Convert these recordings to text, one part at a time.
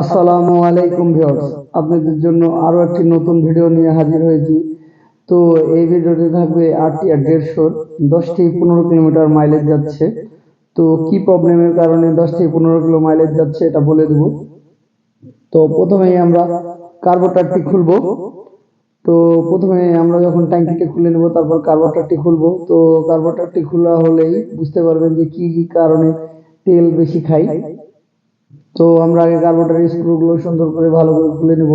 আসসালামু আলাইকুম ভিউয়ার্স। আপনাদের জন্য আরও একটি নতুন ভিডিও নিয়ে হাজির হয়েছি। তো এই ভিডিওটি থাকবে আটটি আর দেড়শোর দশ থেকে পনেরো কিলোমিটার মাইলেজ যাচ্ছে। তো কি প্রবলেমের কারণে দশ থেকে পনেরো কিলো মাইলেজ যাচ্ছে এটা বলে দেব। তো প্রথমেই আমরা কার্বোটারটি খুলবো। তো প্রথমে আমরা যখন ট্যাঙ্কিটা খুলে নেব, তারপর কার্বোটারটি খুলবো। তো কার্বোটারটি খোলা হলেই বুঝতে পারবেন যে কি কি কারণে তেল বেশি খাই। তো আমরা আগে কার্বোটারের স্ক্রুগুলো সুন্দর করে ভালো করে খুলে নেব।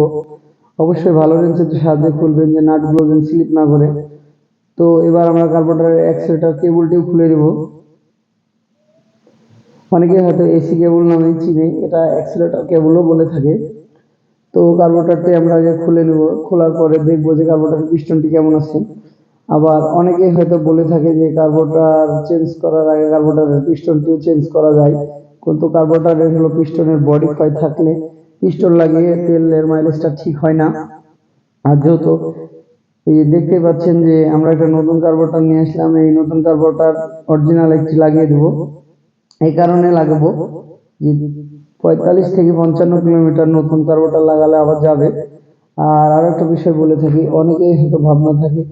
অবশ্যই ভালো রেঞ্চের সাহায্যে খুলবেন, যে নাটগুলো যেন স্লিপ না করে। তো এবার আমরা কার্বোটারের অ্যাক্সেলেটার কেবলটিও খুলে নেব। অনেকে হয়তো এসি কেবল নামে চিনে, এটা অ্যাক্সেলেটার কেবলও বলে থাকে। তো কার্বোটারটি আমরা আগে খুলে নেব। খোলার পরে দেখব যে কার্বোটারের পিস্টনটি কেমন আছে। আবার অনেকে হয়তো বলে থাকে যে কার্বোটার চেঞ্জ করার আগে কার্বোটারের পিস্টনটিও চেঞ্জ করা যায়। কিন্তু কার্বোটারের হলো পিস্টনের বডি ক্ষয় থাকলে। পিস্টন লাগিয়ে তেলের মাইলেজটা ঠিক হয় না। আর যেহেতু এই দেখতে পাচ্ছেন যে আমরা একটা নতুন কার্বোটার নিয়ে আসলাম, এই নতুন কার্বোটার অরিজিনাল একটি লাগিয়ে দেব। এই কারণে লাগাবো যে পঁয়তাল্লিশ থেকে পঞ্চান্ন কিলোমিটার নতুন কার্বোটার লাগালে আবার যাবে। আর আরেকটা বিষয় বলে থাকি, অনেকেই হয়তো ভাবনা থাকে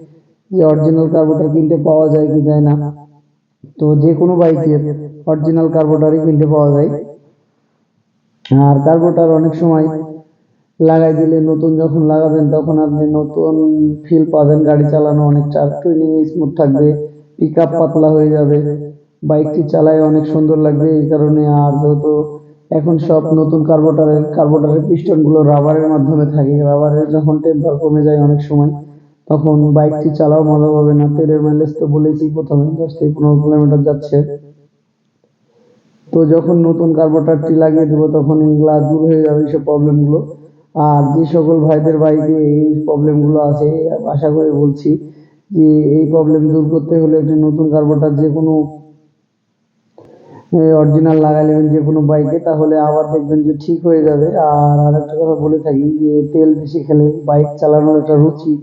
যে অরিজিনাল কার্বোটার কিনতে পাওয়া যায় কি যায় না। তো যে কোনো বাইকের অরিজিনাল কার্বোটারই কিনতে পাওয়া যায়। আর কার্বোটার অনেক সময় লাগাই দিলে নতুন যখন লাগাবেন তখন আপনি নতুন ফিল পাবেন, গাড়ি চালানো অনেকটা ট্রেনিং স্মুথ থাকবে পিক আপ পাতলা হয়ে যাবে বাইকটি চালায় অনেক সুন্দর লাগবে এই কারণে। আর যেহেতু এখন সব নতুন কার্বোটারের কার্বোটারের পিস্টনগুলো রাবারের মাধ্যমে থাকে রাবারের যখন টেম্পার কমে যায় অনেক সময় তখন বাইকটি চালাও মজা পাবে না। তেলের মাইলেজ তো বলেছি প্রথমে দশ থেকে পনেরো কিলোমিটার যাচ্ছে। তো যখন নতুন কার্বোটারটি লাগিয়ে দেবো, তখন এইগুলা দূর হয়ে যাবে এইসব প্রবলেমগুলো আর যে সকল ভাইদের বাইকে এই প্রবলেমগুলো আছে আশা করে বলছি যে এই প্রবলেম দূর করতে হলে একটি নতুন কার্বোটার যে কোনো অরিজিনাল লাগাই নেবেন যে কোনো বাইকে, তাহলে আবার দেখবেন যে ঠিক হয়ে যাবে। আর আরেকটা কথা বলে থাকি যে তেল বেশি খেলে বাইক চালানোর একটা রুচি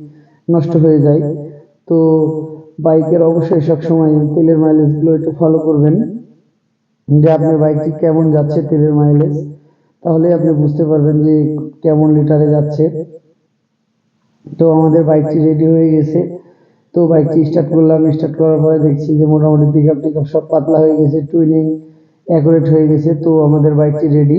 নষ্ট হয়ে যায়। তো বাইকের অবশ্যই সবসময় তেলের মাইলেজগুলো একটু ফলো করবেন। যে আপনার বাইকটি কেমন যাচ্ছে তেলের মাইলেজ তাহলে আপনি বুঝতে পারবেন যে কেমন লিটারে যাচ্ছে। তো আমাদের বাইকটি রেডি হয়ে গেছে। তো বাইকটি স্টার্ট করলাম। স্টার্ট করার পরে দেখছি যে মোটামুটি পিক আপ সব পাতলা হয়ে গেছে টুইনিং অ্যাকুরেট হয়ে গেছে। তো আমাদের বাইকটি রেডি